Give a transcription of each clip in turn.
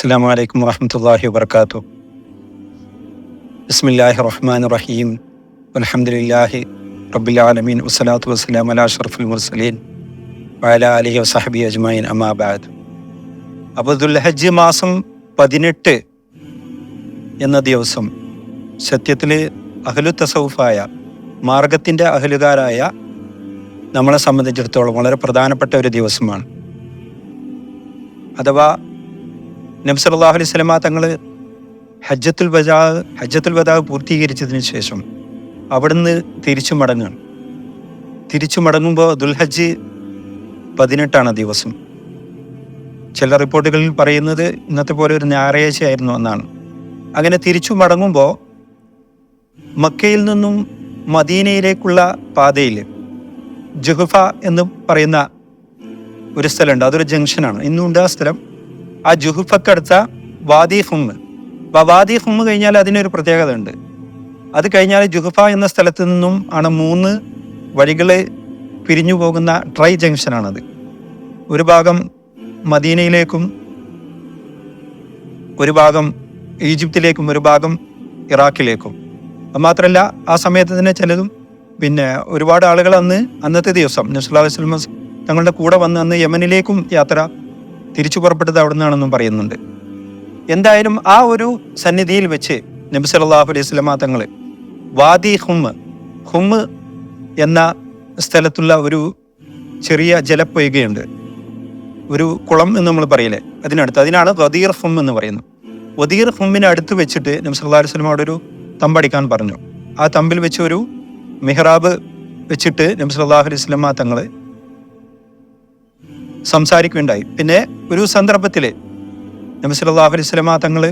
അസ്സാം വലൈക്കും വാഹമത്തല്ലാഹി വാത്തു ബിസ്മില്ലാഹി റഹ്മാൻ റഹീം. അലഹമുല്ലാഹി റബ്ബിലാലമീൻ വസ്സലാത്തു വസ്സലാം അല ഷറഫുൽ മുർസലീൻ. വയല അലി വസഹബി അജ്മൈൻ അമാബാദ് അപ്പോൾ ദുൽഹജ്ജ് മാസം പതിനെട്ട് എന്ന ദിവസം സത്യത്തിൽ അഹ്ലു തസൗഫായ മാർഗത്തിന്റെ അഹലുകാരായ നമ്മളെ സംബന്ധിച്ചിടത്തോളം വളരെ പ്രധാനപ്പെട്ട ഒരു ദിവസമാണ്. അഥവാ നബി സല്ലല്ലാഹു അലൈഹി സ്വലമ തങ്ങൾ ഹജ്ജത്തുൽ വജാ ഹജ്ജത്തുൽ വദാ പൂർത്തീകരിച്ചതിന് ശേഷം അവിടുന്ന് തിരിച്ചു മടങ്ങുകയാണ്. തിരിച്ചു മടങ്ങുമ്പോൾ ദുൽഹജ്ജ് പതിനെട്ടാണ് ദിവസം. ചില റിപ്പോർട്ടുകളിൽ പറയുന്നത് ഇന്നത്തെ പോലെ ഒരു ഞായറാഴ്ചയായിരുന്നു എന്നാണ്. അങ്ങനെ തിരിച്ചു മടങ്ങുമ്പോൾ മക്കയിൽ നിന്നും മദീനയിലേക്കുള്ള പാതയിൽ ജുഹുഫ എന്ന് പറയുന്ന ഒരു സ്ഥലമുണ്ട്. അതൊരു ജംഗ്ഷനാണ്. ഇന്നുണ്ട് ആ സ്ഥലം. ആ ജുഹുഫക്കടുത്ത വാദി ഹുമ്മ് അപ്പോൾ വാദി ഹുമ്മ് കഴിഞ്ഞാൽ അതിനൊരു പ്രത്യേകത ഉണ്ട് അത് കഴിഞ്ഞാൽ ജുഹുഫ എന്ന സ്ഥലത്ത് നിന്നും ആണ് മൂന്ന് വഴികൾ പിരിഞ്ഞു പോകുന്ന ട്രൈ ജംഗ്ഷനാണത്. ഒരു ഭാഗം മദീനയിലേക്കും ഒരു ഭാഗം ഈജിപ്തിലേക്കും ഒരു ഭാഗം ഇറാഖിലേക്കും. മാത്രമല്ല ആ സമയത്ത് തന്നെ ചിലതും പിന്നെ ഒരുപാട് ആളുകൾ അന്ന് അന്നത്തെ ദിവസം നസ്ലാ വസ്ലമ തങ്ങളുടെ കൂടെ വന്ന് അന്ന് യമനിലേക്കും യാത്ര തിരിച്ചു പുറപ്പെട്ടത് അവിടെ നിന്നാണെന്നും പറയുന്നുണ്ട്. എന്തായാലും ആ ഒരു സന്നിധിയിൽ വെച്ച് നബി സല്ലല്ലാഹു അലൈഹി സ്വലമ തങ്ങൾ വാദി ഹുമ്മ് ഹുമ്മ് എന്ന സ്ഥലത്തുള്ള ഒരു ചെറിയ ജലപ്പൊയ്കയുണ്ട്. ഒരു കുളം എന്ന് നമ്മൾ പറയില്ലേ അതിനടുത്ത്. അതിനാണ് വദീർ ഹും എന്ന് പറയുന്നത്. വദീർ ഹുമ്മിന് അടുത്ത് വെച്ചിട്ട് നബി സല്ലാ അലൈഹി അവിടെ ഒരു തമ്പടിക്കാൻ പറഞ്ഞു. ആ തമ്പിൽ വെച്ച് ഒരു മെഹ്റാബ് വെച്ചിട്ട് നബി സല്ലല്ലാഹു അലൈഹി സ്വലമ തങ്ങൾ സംസാരിക്കുകയുണ്ടായി. പിന്നെ ഒരു സന്ദർഭത്തിൽ നബി സല്ലല്ലാഹു അലൈഹി സ്വലമ തങ്ങൾ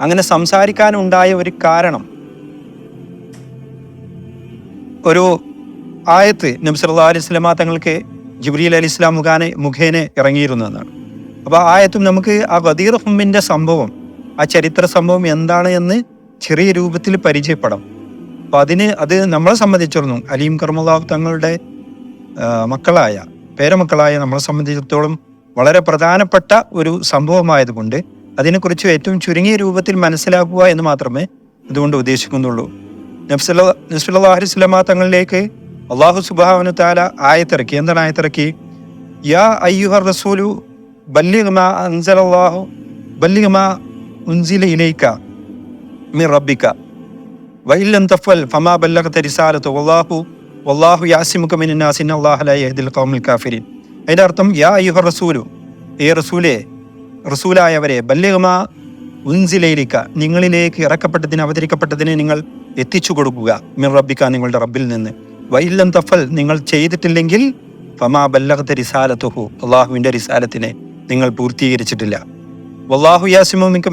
അങ്ങനെ സംസാരിക്കാനുണ്ടായ ഒരു കാരണം ഒരു ആയത്ത് നബി സല്ലല്ലാഹു അലൈഹി സ്വലമ തങ്ങൾക്ക് ജിബ്രീൽ അലി ഇസ്ലാം മുഖാനെ മുഖേനെ ഇറങ്ങിയിരുന്നു എന്നാണ്. അപ്പോൾ ആ ആയത്തും നമുക്ക് ആ ഗദീർ ഹുമ്മിന്റെ സംഭവം ആ ചരിത്ര സംഭവം എന്താണ് എന്ന് ചെറിയ രൂപത്തിൽ പരിചയപ്പെടാം. അപ്പം അതിന് അത് നമ്മളെ സംബന്ധിച്ചിടത്തോളം അലീം കർമ്മലാഹു തങ്ങളുടെ മക്കളായ പേരമക്കളായ നമ്മളെ സംബന്ധിച്ചിടത്തോളം വളരെ പ്രധാനപ്പെട്ട ഒരു സംഭവമായതുകൊണ്ട് അതിനെക്കുറിച്ച് ഏറ്റവും ചുരുങ്ങിയ രൂപത്തിൽ മനസ്സിലാക്കുക എന്ന് മാത്രമേ ഇതുകൊണ്ട് ഉദ്ദേശിക്കുന്നുള്ളൂ. നബ്സല്ലാ നബ്സല്ലാ അലിസ്ലാമ തങ്ങളിലേക്ക് അള്ളാഹു സുബാവനു താല ആയത്തിറക്കി എന്താണ് ആയത്തിറക്കി? യാ അയ്യുഹർ റസൂലു ബല്ലിഗ്മാ അൻസലല്ലാഹു ബല്ലിഗ്മാ ഉൻസില വഇല്ലം തഫൽ ഫമാ ബല്ലഗത റിസാലത്തു വല്ലാഹു വല്ലാഹു ഇന്നല്ലാഹ ലാ ഖൗമിൽ കാഫിരീൻ. അതിന്റെ അർത്ഥം യാ അയ്യുഹർ റസൂലു ഏ റസൂലേ റസൂലായവരെ ബല്ലിഗ്മാ ഉൻസിലയിലിക്ക നിങ്ങളിലേക്ക് ഇറക്കപ്പെട്ടതിന് അവതരിക്കപ്പെട്ടതിനെ നിങ്ങൾ എത്തിച്ചു കൊടുക്കുക മിർ റബ്ബിക്ക നിങ്ങളുടെ റബ്ബിൽ നിന്ന്. വൈല്ലം തഫൽ നിങ്ങൾ ചെയ്തിട്ടില്ലെങ്കിൽ ഫമാ ബല്ലഹത്തെ റിസാലത്തുഹു അള്ളാഹുവിന്റെ റിസാലത്തിനെ നിങ്ങൾ പൂർത്തീകരിച്ചിട്ടില്ല. വല്ലാഹു യാസിമു മിക്ക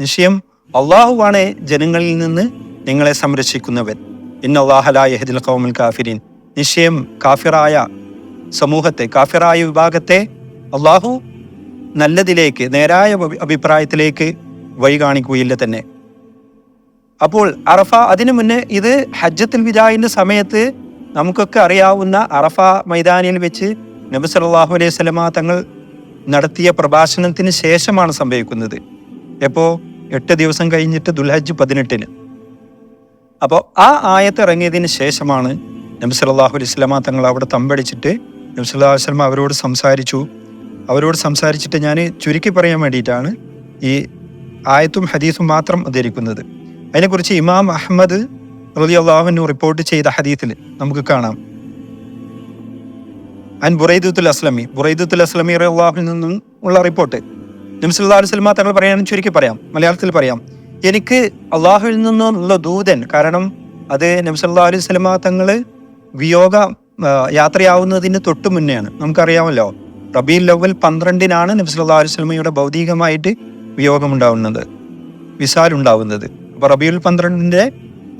നിശ്ചയം അള്ളാഹുവാണ് ജനങ്ങളിൽ നിന്ന് നിങ്ങളെ സംരക്ഷിക്കുന്നവൻ. കാഫിരീൻ നിശ്ചയം കാഫിറായ സമൂഹത്തെ കാഫിറായ വിഭാഗത്തെ അള്ളാഹു നല്ലതിലേക്ക് നേരായ അഭി- അഭിപ്രായത്തിലേക്ക് വഴി കാണിക്കുകയില്ല തന്നെ. അപ്പോൾ അറഫ അതിനു മുന്നേ ഇത് ഹജ്ജത്തിൽ വിജായിന്റെ സമയത്ത് നമുക്കൊക്കെ അറിയാവുന്ന അറഫ മൈതാനിയിൽ വെച്ച് നബി സല്ലല്ലാഹു അലൈഹി സ്വലമ തങ്ങൾ നടത്തിയ പ്രഭാഷണത്തിന് ശേഷമാണ് സംഭവിക്കുന്നത്. എപ്പോൾ എട്ട് ദിവസം കഴിഞ്ഞിട്ട് ദുൽഹജ്ജ് പതിനെട്ടിന്. അപ്പോൾ ആ ആയത്ത് ഇറങ്ങിയതിന് ശേഷമാണ് നബി അലൈഹി സ്വലമ തങ്ങൾ അവിടെ തമ്പടിച്ചിട്ട് നബി സല്ലല്ലാഹു അലൈഹി വസല്ലമ അവരോട് സംസാരിച്ചു. അവരോട് സംസാരിച്ചിട്ട് ഞാൻ ചുരുക്കി പറയാൻ വേണ്ടിയിട്ടാണ് ഈ ആയത്തും ഹദീസും മാത്രം ഉദ്ധരിക്കുന്നത്. അതിനെക്കുറിച്ച് ഇമാം അഹമ്മദ് റലി അള്ളാഹുനു റിപ്പോർട്ട് ചെയ്ത ഹദീത്തിൽ നമുക്ക് കാണാം. അൻ ബുറൈദുൽ അസ്ലമി ബുറൈദുൽ അസ്ലമി അള്ളാഹുവിൽ നിന്നും ഉള്ള റിപ്പോർട്ട്. നംസുല്ലാ അലുസ്ലമ തങ്ങൾ പറയാൻ ചുരുക്കി പറയാം മലയാളത്തിൽ പറയാം. എനിക്ക് അള്ളാഹുവിൽ നിന്നുള്ള ദൂതൻ കാരണം അത് നബ്സല്ലാ അലൈഹി സ്വലമ തങ്ങൾ വിയോഗ യാത്രയാവുന്നതിന് തൊട്ട് മുന്നെയാണ്. നമുക്കറിയാമല്ലോ റബീൽ ലവൽ പന്ത്രണ്ടിനാണ് നബ്സല്ലാ അലൈഹി സ്വലമയുടെ ഭൗതികമായിട്ട് വിയോഗമുണ്ടാവുന്നത് വിസാലുണ്ടാവുന്നത്. അപ്പൊ റബീൽ പന്ത്രണ്ടിന്റെ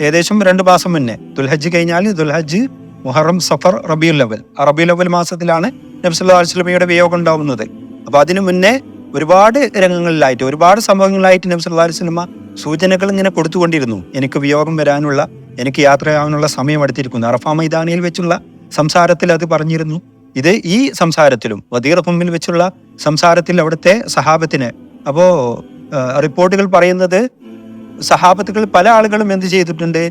ഏകദേശം രണ്ട് മാസം മുന്നേ ദുൽഹജ്ജ് കഴിഞ്ഞാൽ ദുൽഹജ്ജ് മുഹറം സഫർ റബീൽ ലവൽ ആ റബീൽ ലവൽ മാസത്തിലാണ് നബ്സല്ലാ അലുസ്ലമയുടെ വിയോഗം ഉണ്ടാവുന്നത് അപ്പൊ അതിനു മുന്നേ ഒരുപാട് രംഗങ്ങളിലായിട്ട് ഒരുപാട് സംഭവങ്ങളായിട്ട് നബ്സല്ലാ സിനിമ സൂചനകൾ ഇങ്ങനെ കൊടുത്തുകൊണ്ടിരുന്നു. എനിക്ക് വിയോഗം വരാനുള്ള എനിക്ക് യാത്രയാവാനുള്ള സമയം അടുത്തിരിക്കുന്നു അറഫ മൈതാനിയിൽ വെച്ചുള്ള സംസാരത്തിൽ അത് പറഞ്ഞിരുന്നു. ഇത് ഈ സംസാരത്തിലും വദീർ ഹുമ്മിൽ വെച്ചുള്ള സംസാരത്തിൽ അവിടുത്തെ സഹാബത്തിന്. അപ്പോൾ റിപ്പോർട്ടുകൾ പറയുന്നത് സഹാബത്തുകൾ പല ആളുകളും എന്ത് ചെയ്തിട്ടുണ്ട്?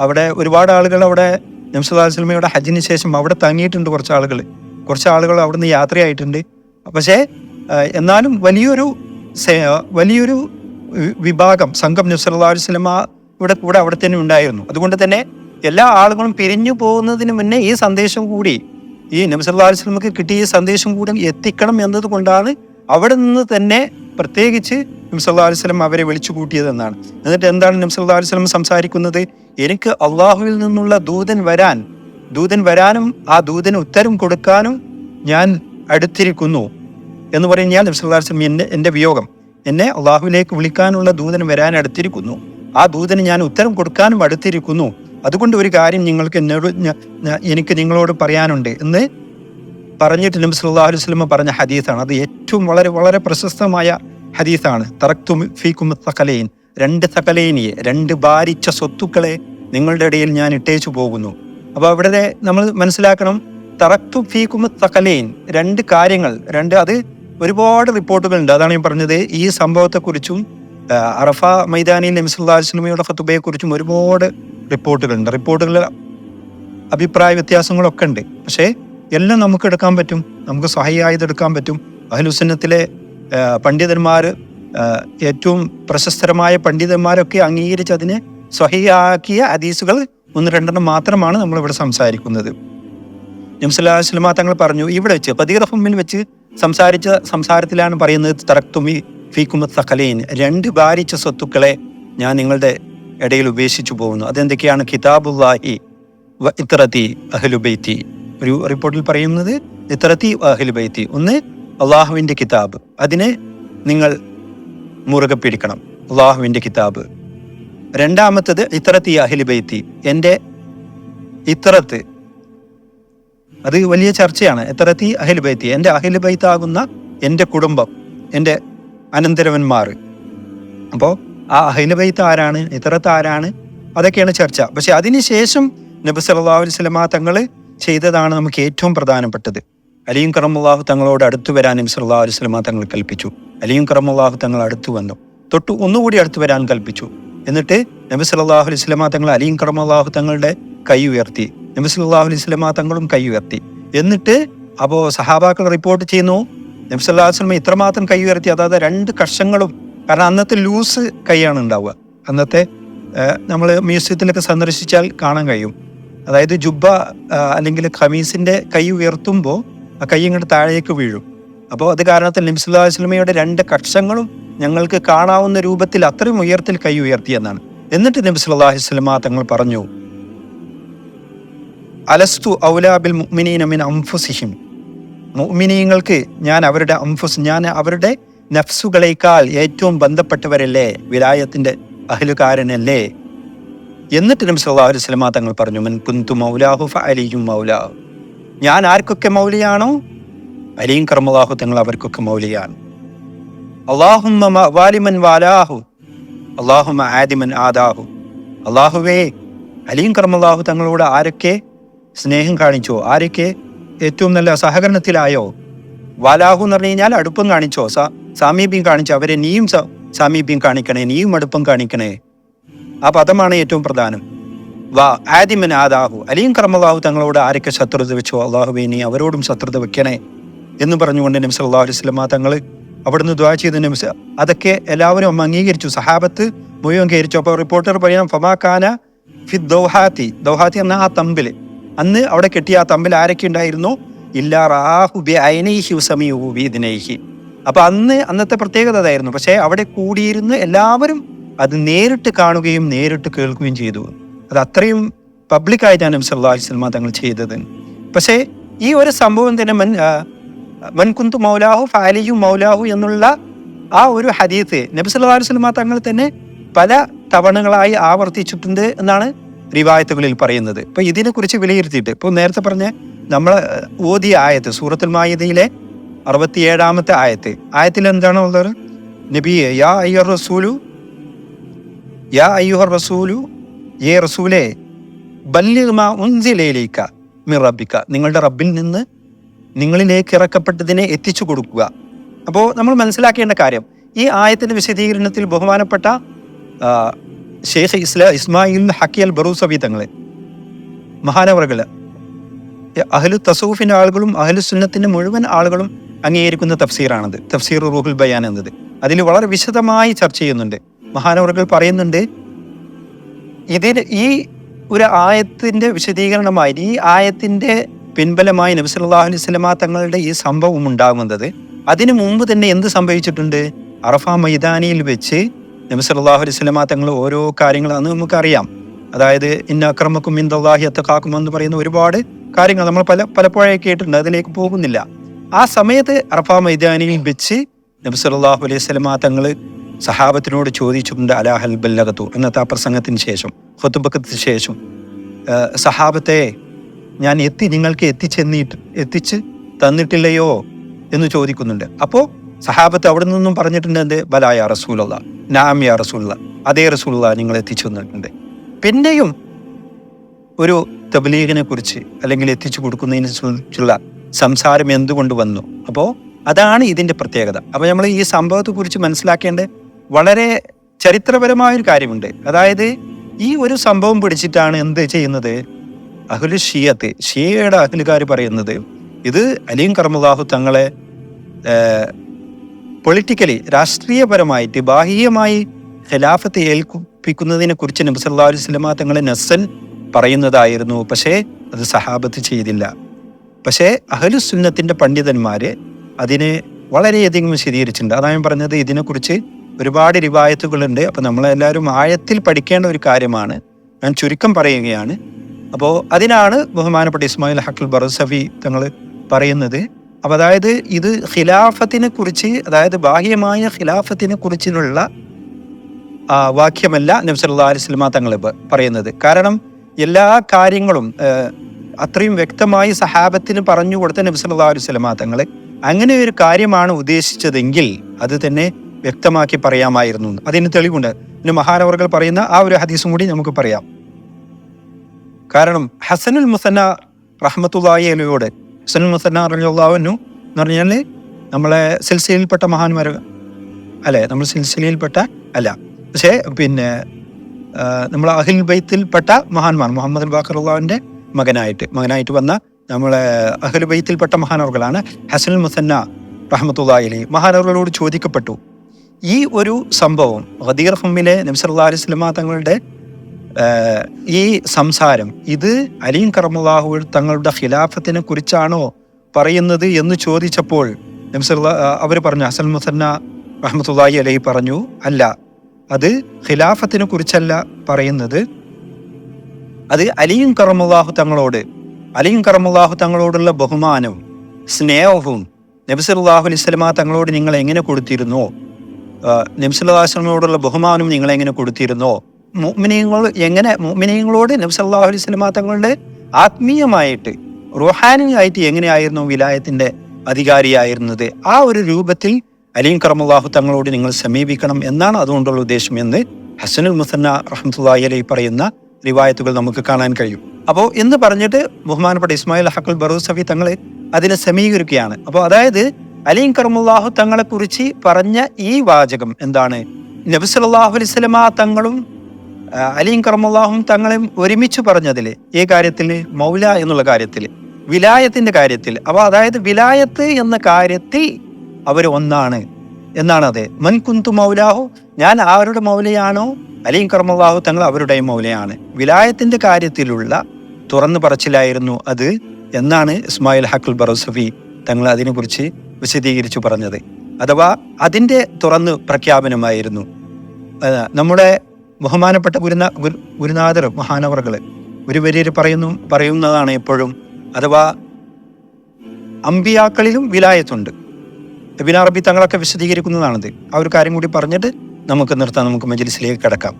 അവിടെ ഒരുപാട് ആളുകൾ അവിടെ നംസുദാസ്ലമയുടെ ഹജ്ജിന് ശേഷം അവിടെ തങ്ങിയിട്ടുണ്ട് കുറച്ച് ആളുകൾ. കുറച്ച് ആളുകൾ അവിടുന്ന് യാത്രയായിട്ടുണ്ട്. പക്ഷേ എന്നാലും വലിയൊരു വലിയൊരു വിഭാഗം സംഘം നബ്സല്ലാസ്ലമ ഇവിടെ കൂടെ അവിടെ തന്നെ ഉണ്ടായിരുന്നു. അതുകൊണ്ട് തന്നെ എല്ലാ ആളുകളും പിരിഞ്ഞു പോകുന്നതിന് മുന്നേ ഈ സന്ദേശം കൂടി ഈ നബ്സല്ലാസ്ലമക്ക് കിട്ടിയ ഈ സന്ദേശം കൂടി എത്തിക്കണം എന്നതുകൊണ്ടാണ് അവിടെ നിന്ന് തന്നെ പ്രത്യേകിച്ച് നബ്സല്ലാഹു സ്വലം അവരെ വിളിച്ചു കൂട്ടിയതെന്നാണ് എന്നിട്ട് എന്താണ് നബ്സല്ലാഹു സ്വലം സംസാരിക്കുന്നത്? എനിക്ക് അള്ളാഹുവിൽ നിന്നുള്ള ദൂതൻ വരാൻ ദൂതൻ വരാനും ആ ദൂതന് ഉത്തരം കൊടുക്കാനും ഞാൻ അടുത്തിരിക്കുന്നു. എന്ന് പറഞ്ഞാൽ നബ്സല്ലാ അലുസ്ലം എന്നെ എന്റെ വിയോഗം. എന്നെ അള്ളാഹുവിലേക്ക് വിളിക്കാനുള്ള ദൂതൻ വരാൻ അടുത്തിരിക്കുന്നു. ആ ദൂതന് ഞാൻ ഉത്തരം കൊടുക്കാനും അടുത്തിരിക്കുന്നു. അതുകൊണ്ട് ഒരു കാര്യം നിങ്ങൾക്ക് എന്നോട് എനിക്ക് നിങ്ങളോട് പറയാനുണ്ട്. എന്ന് പറഞ്ഞിട്ട് നബി സല്ലല്ലാഹു അലൈഹി വസല്ലം പറഞ്ഞ ഹദീസാണ്. അത് ഏറ്റവും വളരെ വളരെ പ്രശസ്തമായ ഹദീസാണ്. തറക്തു ഫീക്കും സകലൈൻ രണ്ട് സകലൈനിയെ രണ്ട് ഭാരിച്ച സ്വത്തുക്കളെ നിങ്ങളുടെ ഇടയിൽ ഞാൻ ഇട്ടേച്ചു പോകുന്നു. അപ്പോൾ അവിടെ നമ്മൾ മനസ്സിലാക്കണം തറക്തു ഫീക്കും സകലൈൻ രണ്ട് കാര്യങ്ങൾ രണ്ട് അത് ഒരുപാട് റിപ്പോർട്ടുകളുണ്ട്. അതാണ് ഞാൻ പറഞ്ഞത്. ഈ സംഭവത്തെക്കുറിച്ചും അറഫ നബി സിനിമയുടെ ഫത്തുബയെക്കുറിച്ചും ഒരുപാട് റിപ്പോർട്ടുകളുണ്ട്. റിപ്പോർട്ടുകൾ അഭിപ്രായ വ്യത്യാസങ്ങളൊക്കെ ഉണ്ട്. പക്ഷേ എല്ലാം നമുക്ക് എടുക്കാൻ പറ്റും. നമുക്ക് സഹായത് എടുക്കാൻ പറ്റും. അഹ്ലുസന്നത്തിലെ പണ്ഡിതന്മാർ ഏറ്റവും പ്രശസ്തരമായ പണ്ഡിതന്മാരൊക്കെ അംഗീകരിച്ച് അതിനെ സ്വഹിയാക്കിയ ഹദീസുകൾ ഒന്ന് രണ്ടെണ്ണം മാത്രമാണ് നമ്മളിവിടെ സംസാരിക്കുന്നത്. സംസാരിക്കുന്നത് സിനിമ തങ്ങൾ പറഞ്ഞു ഇവിടെ വെച്ച് പതിഗ്രഫമ്മിൽ വെച്ച് സംസാരിച്ച സംസാരത്തിലാണ് പറയുന്നത് തറക്തുമി ഫീക്കുമ സഖലീൻ. രണ്ട് ഭാരിച്ച സ്വത്തുക്കളെ ഞാൻ നിങ്ങളുടെ ഇടയിൽ ഉപേക്ഷിച്ചു പോകുന്നു. അതെന്തൊക്കെയാണ്? കിതാബുല്ലാഹി വ ഇത്രത്തി അഹ്ലുബൈത്തി ഒരു റിപ്പോർട്ടിൽ പറയുന്നത് ഇത്രത്തി അഹ്ലുബൈത്തി ഒന്ന് അള്ളാഹുവിന്റെ കിതാബ്. അതിനെ നിങ്ങൾ മുറുകെ പിടിക്കണം. അള്ളാഹുവിന്റെ കിതാബ്. രണ്ടാമത്തത് ഇത്രത്തി അഹ്ലുബൈത്തി എന്റെ ഇത്രത്ത് അത് വലിയ ചർച്ചയാണ്. എത്രത്തി അഹിൽബൈത്തി എന്റെ അഹിൽബൈത്താകുന്ന എന്റെ കുടുംബം എന്റെ അനന്തരവന്മാർ. അപ്പോൾ ആ അഹിൽബൈത്ത് ആരാണ് ഇത്തരത്ത് ആരാണ് അതൊക്കെയാണ് ചർച്ച. പക്ഷെ അതിനുശേഷം നബി സല്ലല്ലാഹു അലൈഹി വസല്ലമ തങ്ങൾ ചെയ്തതാണ് നമുക്ക് ഏറ്റവും പ്രധാനപ്പെട്ടത്. അലിയും കറമുല്ലാഹു തങ്ങളോട് അടുത്തു വരാൻ നബി സല്ലല്ലാഹു അലൈഹി വസല്ലമ തങ്ങൾ കൽപ്പിച്ചു. അലിയും കറമുല്ലാഹു തങ്ങൾ അടുത്തു വന്നു. തൊട്ട് ഒന്നുകൂടി അടുത്തു വരാൻ കൽപ്പിച്ചു. എന്നിട്ട് നബി സല്ലല്ലാഹു അലൈഹി തങ്ങൾ അലിയും കറമുല്ലാഹു തങ്ങളുടെ കൈ ഉയർത്തി. നബി സല്ലല്ലാഹു അലൈഹി സ്വലമ തങ്ങളും കൈ ഉയർത്തി. എന്നിട്ട് അപ്പോൾ സഹാബാക്കൾ റിപ്പോർട്ട് ചെയ്യുന്നു നബിസ് സല്ലല്ലാഹു അലൈഹി ഇത്രമാത്രം കൈ ഉയർത്തി അതായത് രണ്ട് കഷങ്ങളും കാരണം അന്നത്തെ ലൂസ് കൈയാണ് ഉണ്ടാവുക. അന്നത്തെ നമ്മൾ മ്യൂസിയത്തിലൊക്കെ സന്ദർശിച്ചാൽ കാണാൻ കഴിയും. അതായത് ജുബ്ബ അല്ലെങ്കിൽ ഖമീസിന്റെ കൈ ഉയർത്തുമ്പോൾ ആ കൈ ഇങ്ങോട്ട് താഴേക്ക് വീഴും. അപ്പോൾ അത് കാരണത്തിൽ നബി സല്ലല്ലാഹു അലൈഹി രണ്ട് കക്ഷങ്ങളും ഞങ്ങൾക്ക് കാണാവുന്ന രൂപത്തിൽ അത്രയും ഉയർത്തിൽ കൈ ഉയർത്തി എന്നാണ്. എന്നിട്ട് നബി അലൈഹി തങ്ങൾ പറഞ്ഞു അലസ്തു ഔലാബിൽ മുഅ്മിനീന മിൻ അംഫുസിഹിം മുഅ്മിനീങ്ങൾക്ക് ഞാൻ അവരുടെ അംഫുസ് ഞാൻ അവരുടെ നഫ്സുകളേക്കാൾ ഏറ്റവും ബന്ധപ്പെട്ടവരല്ലേ? വിലായത്തിന്റെ അഹ്ലുകാരനല്ലേ? എന്നിട്ട് നബി സല്ലല്ലാഹു അലൈഹി തങ്ങൾ പറഞ്ഞു മൻ കുന്തു മൗലാഹു ഫഅലിയും മൗലാഹു ഞാൻ ആർക്കൊക്കെ മൗലിയാണോ? അലിയും കർമ്മലാഹു തങ്ങൾ അവർക്കൊക്കെ മൗലിയാണ്. അള്ളാഹുമ്മ വാലിമൻ വാലാഹു അള്ളാഹുമ്മ ആദിമൻ ആദാഹു. അള്ളാഹുവേ അലിയും കർമ്മലാഹു തങ്ങളോട് ആരൊക്കെ സ്നേഹം കാണിച്ചോ? ആരൊക്കെ? ഏറ്റവും നല്ല സഹകരണത്തിലായോ? വാലാഹു എന്ന് പറഞ്ഞു കഴിഞ്ഞാൽ അടുപ്പം കാണിച്ചോ? സാമീപ്യം കാണിച്ചോ? അവരെ നീയും സാമീപ്യം കാണിക്കണേ നീയും അടുപ്പം കാണിക്കണേ. ആ പദമാണ് ഏറ്റവും പ്രധാനം. വാ ആദിമൻ ആദാഹു. അലിയും കർമ്മലാഹു തങ്ങളോട് ആരൊക്കെ ശത്രുത വെച്ചോ? അള്ളാഹുബേ നീ അവരോടും ശത്രുത വെക്കണേ എന്ന് പറഞ്ഞുകൊണ്ട് നബി അലൈഹി വസല്ലമ തങ്ങൾ അവിടുന്ന് ദ്വാ ചെയ്ത. നബി അതൊക്കെ എല്ലാവരും അംഗീകരിച്ചു. സഹാബത്ത് മുഴുവൻ അംഗീകരിച്ചു. അപ്പോൾ റിപ്പോർട്ടർ പറയാം ഫമാ ഖാന ഫി ദൗഹാത്തി. ദൗഹാത്തി എന്ന ആ തമ്പിൽ അന്ന് അവിടെ കെട്ടിയ ആ തമ്പിൽ ആരൊക്കെ ഉണ്ടായിരുന്നു? ഇല്ലാ റാഹു ബി ഐനൈഹി വസമിഉഹു ബി ഇദ്നൈഹി അപ്പൊ അന്ന് അന്നത്തെ പ്രത്യേകത അതായിരുന്നു. പക്ഷേ അവിടെ കൂടിയിരുന്ന് എല്ലാവരും അത് നേരിട്ട് കാണുകയും നേരിട്ട് കേൾക്കുകയും ചെയ്തു. അത് അത്രയും പബ്ലിക്കായിട്ടാണ് നബി സല്ലല്ലാഹു അലൈഹി വസല്ലമ തങ്ങൾ ചെയ്തത്. പക്ഷേ ഈ ഒരു സംഭവം തന്നെ മൻ മൻകുന്തു കുന്തു മൗലാഹു ഫാലിയു മൗലാഹു എന്നുള്ള ആ ഒരു ഹദീത്ത് നബി സല്ലല്ലാഹു അലൈഹി വസല്ലമ തങ്ങൾ തന്നെ പല തവണകളായി ആവർത്തിച്ചിട്ടുണ്ട് എന്നാണ് റിവായത്തുകളിൽ പറയുന്നത്. ഇപ്പൊ ഇതിനെക്കുറിച്ച് വിലയിരുത്തിയിട്ട് ഇപ്പോൾ നേരത്തെ പറഞ്ഞ നമ്മൾ ഓതിയ ആയത്ത് സൂറത്തുൽ മായതയിലെ അറുപത്തിയേഴാമത്തെ ആയത്ത് ആയത്തിൽ എന്താണ് ഉള്ളത്? നബിയെ യാ അയ്യർ റസൂലു യാ അയ്യുഹർ റസൂലു ഏ റസൂലെ ബല്യമാ ഉൻസിലയിലേക്ക മിർ റബ്ബിക്ക. നിങ്ങളുടെ റബ്ബിൽ നിന്ന് നിങ്ങളിലേക്ക് ഇറക്കപ്പെട്ടതിനെ എത്തിച്ചു കൊടുക്കുക. അപ്പോൾ നമ്മൾ മനസ്സിലാക്കേണ്ട കാര്യം ഈ ആയത്തിന്റെ വിശദീകരണത്തിൽ ബഹുമാനപ്പെട്ട ഷെയ്ഖ് ഇസ്ലാ ഇസ്മായിൽ ഹക്കിയൽ ബറൂസബി തങ്ങളെ. മഹാനവറുകൾ അഹ്ലു തസൂഫിന്റെ ആളുകളും അഹ്ലു സുന്നത്തിന്റെ മുഴുവൻ ആളുകളും അംഗീകരിക്കുന്ന തഫ്സീറാണത്. തഫ്സീർ റൂഹുൽ ബയാൻ എന്നത്. അതിൽ വളരെ വിശദമായി ചർച്ച ചെയ്യുന്നുണ്ട്. മഹാനവറുകൾ പറയുന്നുണ്ട് ഇതിന് ഈ ഒരു ആയത്തിന്റെ വിശദീകരണമായി ഈ ആയത്തിന്റെ പിൻബലമായി നബി സല്ലല്ലാഹു അലൈഹി വസല്ലമ തങ്ങളുടെ ഈ സംഭവം ഉണ്ടാകുന്നത്. അതിനു മുമ്പ് തന്നെ എന്ത് സംഭവിച്ചിട്ടുണ്ട്? അറഫ മൈതാനിയിൽ വെച്ച് നബി അലൈഹി വസല്ലമ തങ്ങൾ ഓരോ കാര്യങ്ങൾ അന്ന് നമുക്കറിയാം. അതായത് ഇന്ന അക്രമക്കും ഇന്ദാഹി അത്തക്കാക്കും എന്ന് പറയുന്ന ഒരുപാട് കാര്യങ്ങൾ നമ്മൾ പല പലപ്പോഴായി കേട്ടിട്ടുണ്ട്. അതിലേക്ക് പോകുന്നില്ല. ആ സമയത്ത് അറഫ മൈതാനിയിൽ വെച്ച് നബി സല്ലല്ലാഹു അലൈഹി വസല്ലമ തങ്ങൾ സഹാബത്തിനോട് ചോദിച്ചിട്ടുണ്ട് അലാഹൽ ബല്ലകത്തു എന്നത്തെ ആ പ്രസംഗത്തിന് ശേഷം ഹൊത്തുബക്കത്തിന് ശേഷം. സഹാബത്തെ ഞാൻ എത്തി നിങ്ങൾക്ക് എത്തിച്ചെന്നിട്ട് എത്തിച്ച് തന്നിട്ടില്ലയോ? എന്ന് ചോദിക്കുന്നുണ്ട്. അപ്പോൾ സഹാബത്ത് അവിടെ നിന്നും പറഞ്ഞിട്ടുണ്ട് എന്ത്? ബലായ റസൂലുള്ള നാം റസൂള്ള അതേ റസൂള്ള നിങ്ങൾ എത്തിച്ചു തന്നിട്ടുണ്ട്. പിന്നെയും ഒരു തബ്ലീഗിനെ കുറിച്ച് അല്ലെങ്കിൽ എത്തിച്ചു കൊടുക്കുന്നതിനെ കുറിച്ചുള്ള സംസാരം എന്തുകൊണ്ട് വന്നു? അപ്പോൾ അതാണ് ഇതിന്റെ പ്രത്യേകത. അപ്പോൾ നമ്മൾ ഈ സംഭവത്തെക്കുറിച്ച് മനസ്സിലാക്കേണ്ട വളരെ ചരിത്രപരമായൊരു കാര്യമുണ്ട്. അതായത് ഈ ഒരു സംഭവം പിടിച്ചിട്ടാണ് എന്ത് ചെയ്യുന്നത്? അഹ്ലു ഷിയത്ത് ഷിയയുടെ അഹ്ലുകാർ പറയുന്നത് ഇത് അലീം കർമ്മദാഹു തങ്ങളെ പൊളിറ്റിക്കലി രാഷ്ട്രീയപരമായിട്ട് ബാഹ്യമായി ഖിലാഫത്ത് ഏൽപ്പിക്കുന്നതിനെ കുറിച്ച് നബി സല്ലല്ലാഹു അലൈഹി വസല്ലമ തങ്ങളെ നസ്സൻ പറയുന്നതായിരുന്നു. പക്ഷേ അത് സഹാബത്ത് ചെയ്തില്ല. പക്ഷേ അഹ്ലു പണ്ഡിതന്മാർ അതിനെ വളരെയധികം വിശദീകരിച്ചിട്ടുണ്ട്. അതാണ് ഞാൻ പറഞ്ഞത് ഇതിനെക്കുറിച്ച് ഒരുപാട് റിവായത്തുകളുണ്ട്. അപ്പോൾ നമ്മളെല്ലാവരും ആഴത്തിൽ പഠിക്കേണ്ട ഒരു കാര്യമാണ്. ഞാൻ ചുരുക്കം പറയുകയാണ്. അപ്പോൾ അതിനാണ് ബഹുമാനപ്പെട്ട ഇസ്മായിൽ ഹക്കിൾ ബറസഫി തങ്ങൾ പറയുന്നത്. അപ്പൊ അതായത് ഇത് ഖിലാഫത്തിനെ കുറിച്ച് അതായത് ബാഹ്യമായ ഖിലാഫത്തിനെ കുറിച്ചുള്ള വാക്യമല്ല നബി സല്ലല്ലാഹു അലൈഹി വസല്ലമ തങ്ങൾ പറയുന്നത്. കാരണം എല്ലാ കാര്യങ്ങളും അത്രയും വ്യക്തമായി സഹാബത്തിന് പറഞ്ഞു കൊടുത്ത നബി സല്ലല്ലാഹു അലൈഹി വസല്ലമ തങ്ങൾ അങ്ങനെ ഒരു കാര്യമാണ് ഉദ്ദേശിച്ചതെങ്കിൽ അത് തന്നെ വ്യക്തമാക്കി പറയാമായിരുന്നു. അതിന് തെളിവുണ്ട്. പിന്നെ മഹാനവർകൾ പറയുന്ന ആ ഒരു ഹദീസും കൂടി നമുക്ക് പറയാം. കാരണം ഹസനുൽ മുസന്ന റഹ്മത്തുള്ളാഹി അലയോട് ഹസനുൽ മുസന്ന റളിയല്ലാഹുവിനു എന്ന് പറഞ്ഞാൽ നമ്മളെ സിൽസിലയിൽപ്പെട്ട മഹാന്മാർ അല്ലെ? നമ്മൾ സിൽസിലയിൽപ്പെട്ട അല്ല. പക്ഷേ പിന്നെ നമ്മൾ അഹിൽ ബൈത്തിൽപ്പെട്ട മഹാന്മാർ മുഹമ്മദ് ബാഖറുള്ളാവിന്റെ മകനായിട്ട് മകനായിട്ട് വന്ന നമ്മളെ അഹിൽ ബൈത്തിൽപ്പെട്ട മഹാനവറുകളാണ് ഹസനുൽ മുസന്ന റഹമത്തുല്ലാഹിലി അലി മഹാനവർകളോട് ചോദിക്കപ്പെട്ടു. ഈ ഒരു സംഭവം ഖദീർ ഹമ്മിലെ നബ്സല്ലാ അലൈഹി സ്വലമ തങ്ങളുടെ ഈ സംസാരം ഇത് അലീം കറമുല്ലാഹു തങ്ങളുടെ ഖിലാഫത്തിനെ കുറിച്ചാണോ പറയുന്നത് എന്ന് ചോദിച്ചപ്പോൾ അവർ പറഞ്ഞു ഹസൻ മുസന്ന റഹ്മത്തുള്ളാഹി അലഹി പറഞ്ഞു അല്ല അത് ഖിലാഫത്തിനെ കുറിച്ചല്ല പറയുന്നത്. അത് അലിയും കറമുല്ലാഹു തങ്ങളോട് അലിയും കറമുല്ലാഹു തങ്ങളോടുള്ള ബഹുമാനവും സ്നേഹവും നബ്സുല്ലാഹു അലൈഹി സ്വലമ തങ്ങളോട് നിങ്ങൾ എങ്ങനെ കൊടുത്തിരുന്നോ നബ്സല്ലാസ്ലമോടുള്ള ബഹുമാനം നിങ്ങൾ എങ്ങനെ കൊടുത്തിരുന്നോ? മുഅ്മിനീങ്ങൾ എങ്ങനെ മുഅ്മിനീങ്ങളോട് നബ്സല്ലാഹു അലൈഹി സ്വലമ തങ്ങളുടെ ആത്മീയമായിട്ട് റുഹാനിയായിട്ട് എങ്ങനെയായിരുന്നു വിലായത്തിന്റെ അധികാരിയായിരുന്നത്? ആ ഒരു രൂപത്തിൽ അലീം കറമുല്ലാഹു തങ്ങളോട് നിങ്ങൾ സമീപിക്കണം എന്നാണ് അതുകൊണ്ടുള്ള ഉദ്ദേശം എന്ന് ഹസനുൽ മുസന്ന റഹ്മത്തുള്ളാഹി അലൈ പറയുന്ന റിവായത്തുകൾ നമുക്ക് കാണാൻ കഴിയും. അപ്പോൾ എന്ന് പറഞ്ഞിട്ട് ബഹുമാനപ്പെട്ട ഇസ്മായിൽ ഹക്കുൽ ബറൂസഫി തങ്ങൾ അതിനെ സമീകരിക്കുകയാണ്. അപ്പോൾ അതായത് അലീം കർമുല്ലാഹു തങ്ങളെ കുറിച്ച് പറഞ്ഞ ഈ വാചകം എന്താണ്? നബി സല്ലല്ലാഹു അലൈഹി തങ്ങളും ആ, അലീം കർമുല്ലാഹും തങ്ങളെ ഒരുമിച്ച് പറഞ്ഞതിൽ ഈ കാര്യത്തിൽ മൗല എന്നുള്ള കാര്യത്തിൽ വിലായത്തിന്റെ കാര്യത്തിൽ അപ്പോൾ അതായത് വിലായത്ത് എന്ന കാര്യത്തിൽ അവർ ഒന്നാണ് എന്നാണ് അത്. മൻ കുന്തു മൗലാഹു ഞാൻ ആരുടെ മൗലയാണോ അലീം കർമുല്ലാഹു തങ്ങൾ അവരുടെ മൗലയാണ്. വിലായത്തിന്റെ കാര്യത്തിലുള്ള തുറന്നു പറച്ചിലായിരുന്നു അത് എന്നാണ് ഇസ്മായിൽ ഹക്കുൽ ബറോസഫി തങ്ങൾ അതിനെക്കുറിച്ച് വിശദീകരിച്ചു പറഞ്ഞത്. അഥവാ അതിന്റെ തുറന്ന് പ്രഖ്യാപനമായിരുന്നു. നമ്മുടെ ബഹുമാനപ്പെട്ട ഗുരുനാ ഗുരു- ഗുരുനാഥർ മഹാനവറുകൾ ഒരു പറയുന്നു പറയുന്നതാണ് എപ്പോഴും അഥവാ അമ്പിയാക്കളിലും വിലായത്തുണ്ട്. എബിൻ അറബി തങ്ങളൊക്കെ വിശദീകരിക്കുന്നതാണത്. ആ ഒരു കാര്യം കൂടി പറഞ്ഞിട്ട് നമുക്ക് നിർത്താം നമുക്ക് മജ്ലിസിലേക്ക് കിടക്കാം.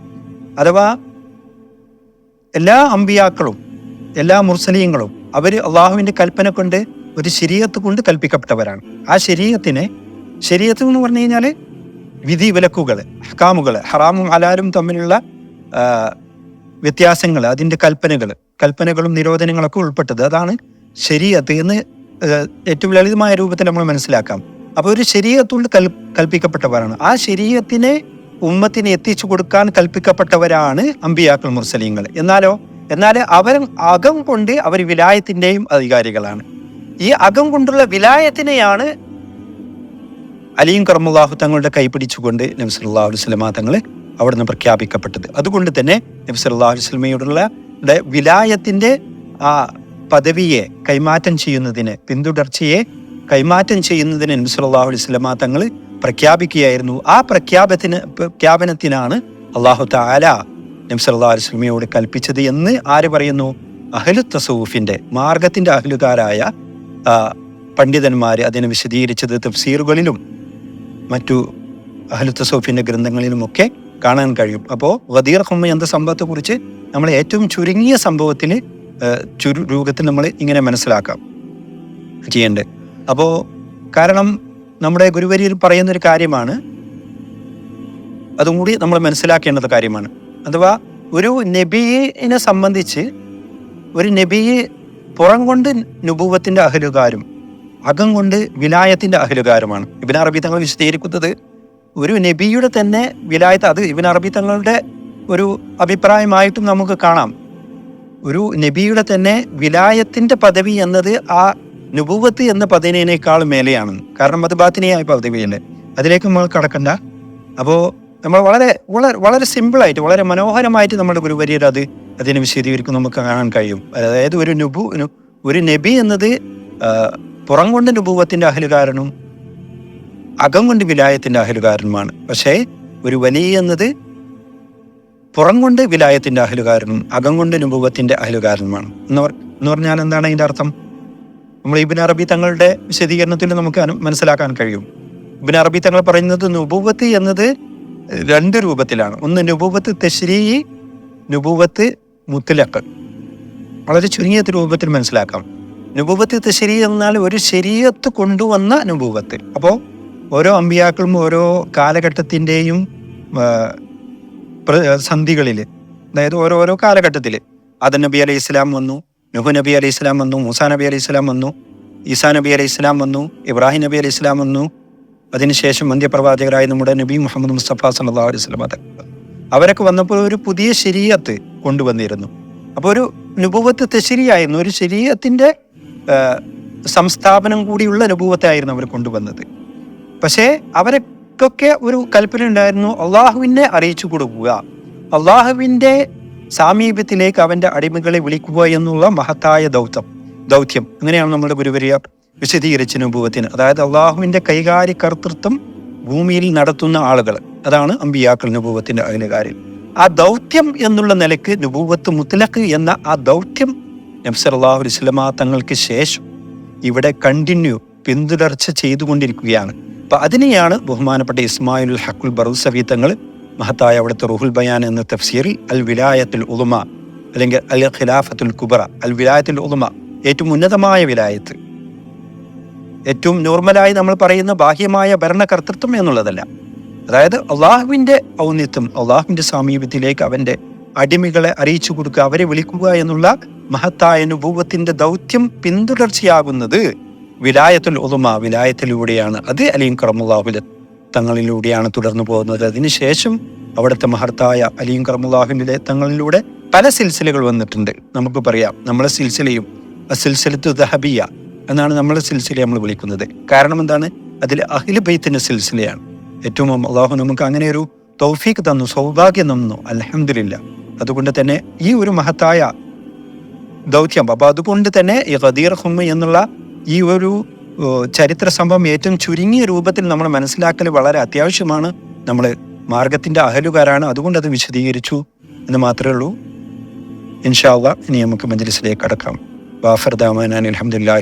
അഥവാ എല്ലാ അമ്പിയാക്കളും എല്ലാ മുർസലീങ്ങളും അവർ അള്ളാഹുവിന്റെ കൽപ്പന കൊണ്ട് ഒരു ശരീരത്ത് കൊണ്ട് കൽപ്പിക്കപ്പെട്ടവരാണ്. ആ ശരീരത്തിനെ ശരീരത്ത് എന്ന് പറഞ്ഞു കഴിഞ്ഞാൽ വിധി വിലക്കുകൾ ഹക്കാമുകൾ ഹറാമും ഹലാലും തമ്മിലുള്ള വ്യത്യാസങ്ങൾ അതിന്റെ കൽപ്പനകൾ കൽപ്പനകളും നിരോധനങ്ങളൊക്കെ ഉൾപ്പെട്ടത് അതാണ് ശരീരത്ത് എന്ന് ഏറ്റവും ലളിതമായ രൂപത്തിൽ നമ്മൾ മനസ്സിലാക്കാം. അപ്പോൾ ഒരു ശരീരത്തോട് കൽ കൽപ്പിക്കപ്പെട്ടവരാണ്. ആ ശരീരത്തിനെ ഉമ്മത്തിന് എത്തിച്ചു കൊടുക്കാൻ കൽപ്പിക്കപ്പെട്ടവരാണ് അമ്പിയാക്കൾ മുർസലീങ്ങൾ. എന്നാലോ എന്നാൽ അവർ അകം കൊണ്ട് അവർ വിലായത്തിന്റെയും അധികാരികളാണ്. ഈ അകം കൊണ്ടുള്ള വിലായത്തിനെയാണ് അലിയും കർമുല്ലാഹു തങ്ങളുടെ കൈപിടിച്ചുകൊണ്ട് നബ്സല്ലാ വസല്ലമ തങ്ങൾ അവിടുന്ന് പ്രഖ്യാപിക്കപ്പെട്ടത്. അതുകൊണ്ട് തന്നെ നബ്സല്ലാ അലുസ്ലമയോടുള്ള വിലായത്തിന്റെ ആ പദവിയെ കൈമാറ്റം ചെയ്യുന്നതിന് പിന്തുടർച്ചയെ കൈമാറ്റം ചെയ്യുന്നതിന് നബ്സല്ലാഹു വസല്ലമ തങ്ങൾ പ്രഖ്യാപിക്കുകയായിരുന്നു. ആ പ്രഖ്യാപത്തിന് പ്രഖ്യാപനത്തിനാണ് അള്ളാഹു താല നബ്സല്ലാ അലുസ്ലമയോട് കൽപ്പിച്ചത് എന്ന് ആര് പറയുന്നു? അഹ്ലു തസൂഫിന്റെ മാർഗത്തിന്റെ അഹ്ലുകാരായ പണ്ഡിതന്മാർ അതിനെ വിശദീകരിച്ചത് തഫ്സീറുകളിലും മറ്റു അഹ്ലു തസൂഫിന്റെ ഗ്രന്ഥങ്ങളിലുമൊക്കെ കാണാൻ കഴിയും. അപ്പോൾ വദീർ ഹുമ്മ എന്ന സംഭവത്തെക്കുറിച്ച് നമ്മൾ ഏറ്റവും ചുരുങ്ങിയ സംഭവത്തിൽ ചുരു രൂപത്തിൽ നമ്മൾ ഇങ്ങനെ മനസ്സിലാക്കാം ചെയ്യേണ്ടത് അപ്പോൾ കാരണം നമ്മുടെ ഗുരുവരിയിൽ പറയുന്നൊരു കാര്യമാണ് അതും കൂടി നമ്മൾ മനസ്സിലാക്കേണ്ടത് കാര്യമാണ്. അഥവാ ഒരു നബിയെ സംബന്ധിച്ച് ഒരു നബിയെ പുറം കൊണ്ട് നുപൂവത്തിന്റെ അഹലുകാരും അകം കൊണ്ട് വിലായത്തിന്റെ അഹലുകാരമാണ് ഇബിൻ അറബി തങ്ങൾ വിശദീകരിക്കുന്നത് ഒരു നബിയുടെ തന്നെ വിലായത്ത് അത് ഇബിൻ അറബി തങ്ങളുടെ ഒരു അഭിപ്രായമായിട്ടും നമുക്ക് കാണാം. ഒരു നബിയുടെ തന്നെ വിലായത്തിന്റെ പദവി എന്നത് ആ നുപൂവത്ത് എന്ന പദവിനേക്കാൾ മേലെയാണ്. കാരണം അത് ബാത്തിനിയായ പദവിയല്ലേ? അതിലേക്ക് നമ്മൾ കടക്കണ്ട. അപ്പോൾ നമ്മൾ വളരെ വളരെ വളരെ സിമ്പിളായിട്ട് വളരെ മനോഹരമായിട്ട് നമ്മുടെ ഗുരുവര്യർ അത് അതിനെ വിശദീകരിക്കും നമുക്ക് കാണാൻ കഴിയും. അതായത് ഒരു നുബു ഒരു നബി എന്നത് പുറം കൊണ്ട് നുപൂവത്തിന്റെ അഹലുകാരനും അകം കൊണ്ട് വിലായത്തിന്റെ അഹലുകാരനുമാണ്. പക്ഷേ ഒരു വലിയ എന്നത് പുറം കൊണ്ട് വിലായത്തിന്റെ അഹലുകാരനും അകം കൊണ്ട് നുപൂവത്തിന്റെ അഹലുകാരനുമാണ്. എന്ന് എന്ന് പറഞ്ഞാൽ എന്താണ് അതിന്റെ അർത്ഥം? നമ്മൾ ഇബിൻ അറബി തങ്ങളുടെ വിശദീകരണത്തിൽ നമുക്ക് മനസ്സിലാക്കാൻ കഴിയും. ഇബിൻ അറബി തങ്ങൾ പറയുന്നത് നുപൂവത്ത് എന്നത് രണ്ട് രൂപത്തിലാണ്. ഒന്ന് നുപൂവത്ത് തെശ്രീ നുപൂവത്ത് മുത്തലക്കൾ വളരെ ചുരുങ്ങിയ രൂപത്തിൽ മനസ്സിലാക്കാം. നുപൂവത്ത് തശരി എന്നാൽ ഒരു ശരീരത്ത് കൊണ്ടുവന്ന നുപൂപത്ത് അപ്പോൾ ഓരോ അമ്പിയാക്കളും ഓരോ കാലഘട്ടത്തിന്റെയും സന്ധികളിൽ അതായത് ഓരോരോ കാലഘട്ടത്തിൽ അദൻ നബി അലൈഹി ഇസ്ലാം വന്നു നുഹു നബി അലൈഹി ഇസ്ലാം വന്നു മൂസാ നബി അലൈഹി ഇസ്ലാം വന്നു ഈസാ നബി അലൈഹി ഇസ്ലാം വന്നു ഇബ്രാഹിം നബി അലൈഹി ഇസ്ലാം വന്നു. അതിനുശേഷം അന്ത്യപ്രവാചകരായ നമ്മുടെ നബി മുഹമ്മദ് മുസ്തഫ സല്ലല്ലാഹു അലൈഹി തങ്ങൾ അവരൊക്കെ വന്നപ്പോൾ ഒരു പുതിയ ശരീരത്ത് കൊണ്ടുവന്നിരുന്നു. അപ്പോൾ ഒരു നുപുവത്ത് തെശരിയായിരുന്നു ഒരു ശരീരത്തിന്റെ സംസ്ഥാപനം കൂടിയുള്ള അനുഭവത്തായിരുന്നു അവർ കൊണ്ടുവന്നത്. പക്ഷേ അവരൊക്കെ ഒരു കൽപ്പന ഉണ്ടായിരുന്നു അള്ളാഹുവിനെ അറിയിച്ചു കൊടുക്കുക. അള്ളാഹുവിന്റെ സാമീപ്യത്തിലേക്ക് അവന്റെ അടിമകളെ വിളിക്കുക എന്നുള്ള മഹത്തായ ദൗത്യം ദൗത്യം. അങ്ങനെയാണ് നമ്മുടെ ഗുരുവരിയ വിശദീകരിച്ച അനുഭവത്തിന്. അതായത് അള്ളാഹുവിന്റെ കൈകാര്യ കർത്തൃത്വം ഭൂമിയിൽ നടത്തുന്ന ആളുകൾ. അതാണ് അമ്പിയാക്കൾ നുപൂവത്തിന്റെ അയലുകാരിൽ. ആ ദൗത്യം എന്നുള്ള നിലയ്ക്ക് നുപൂവത്ത് മുത്തലക്ക് എന്ന ആ ദൗത്യം നബ്സല്ലാഹു ഇസ്ലമ തങ്ങൾക്ക് ശേഷം ഇവിടെ കണ്ടിന്യൂ പിന്തുടർച്ച ചെയ്തുകൊണ്ടിരിക്കുകയാണ്. അപ്പൊ അതിനെയാണ് ബഹുമാനപ്പെട്ട ഇസ്മായിൽ ഹക്കുൽ ബറുസവി തങ്ങൾ മഹത്തായ അവിടുത്തെ റുഹുൽ ബയാൻ എന്ന തഫ്സീറിൽ അൽ വിലായത്തുൽ ഉദുമ അല്ലെങ്കിൽ അൽ ഖിലാഫത്തുൽ കുബറ അൽ വിലായത്തുൽ ഉദുമ ഏറ്റവും ഉന്നതമായ വിലായത്ത്. ഏറ്റവും നോർമലായി നമ്മൾ പറയുന്ന ബാഹ്യമായ ഭരണകർത്തൃത്വം എന്നുള്ളതല്ല. അതായത് അള്ളാഹുവിന്റെ ഔന്നിത്യം അള്ളാഹുവിന്റെ സാമീപ്യത്തിലേക്ക് അവന്റെ അടിമകളെ അറിയിച്ചു കൊടുക്കുക അവരെ വിളിക്കുക എന്നുള്ള മഹത്തായ അനുഭവത്തിന്റെ ദൗത്യം പിന്തുടർച്ചയാകുന്നത് വിലായത്തുൽ ഒതുമ വിലായത്തിലൂടെയാണ്. അത് അലീം കറമുല്ലാഹുല തങ്ങളിലൂടെയാണ് തുടർന്നു പോകുന്നത്. അതിനുശേഷം അവിടുത്തെ മഹത്തായ അലീം കറമുല്ലാഹുവിന്റെ തങ്ങളിലൂടെ പല സിൽസിലകൾ വന്നിട്ടുണ്ട്. നമുക്ക് പറയാം നമ്മളെ സിൽസിലയും സിൽസിലത്തു ദഹബിയ എന്നാണ് നമ്മളെ സിൽസില നമ്മൾ വിളിക്കുന്നത്. കാരണം എന്താണ്? അതിൽ അഖില ബൈത്തിന്റെ സിൽസിലയാണ്. ഏറ്റവും അള്ളാഹു നമുക്ക് അങ്ങനെ ഒരു തൗഫീഖ് തന്നു സൗഭാഗ്യം തന്നു. അലഹമില്ല അതുകൊണ്ട് തന്നെ ഈ ഒരു മഹത്തായ ദൗത്യം അപ്പൊ അതുകൊണ്ട് തന്നെ ഈ ഖദീർ ഹുമ്മ എന്നുള്ള ഈ ഒരു ചരിത്ര സംഭവം ഏറ്റവും ചുരുങ്ങിയ രൂപത്തിൽ നമ്മൾ മനസ്സിലാക്കൽ വളരെ അത്യാവശ്യമാണ്. നമ്മൾ മാർഗത്തിന്റെ അഹലുകാരാണ് അതുകൊണ്ട് അത് വിശദീകരിച്ചു എന്ന് മാത്രമേ ഉള്ളൂ. ഇൻഷാ അള്ളാഹ് ഇനി നമുക്ക് മജ്ലിസിലേക്ക് കടക്കാം. വാഫർ ദാമാൻ അലഹമുല്ലാ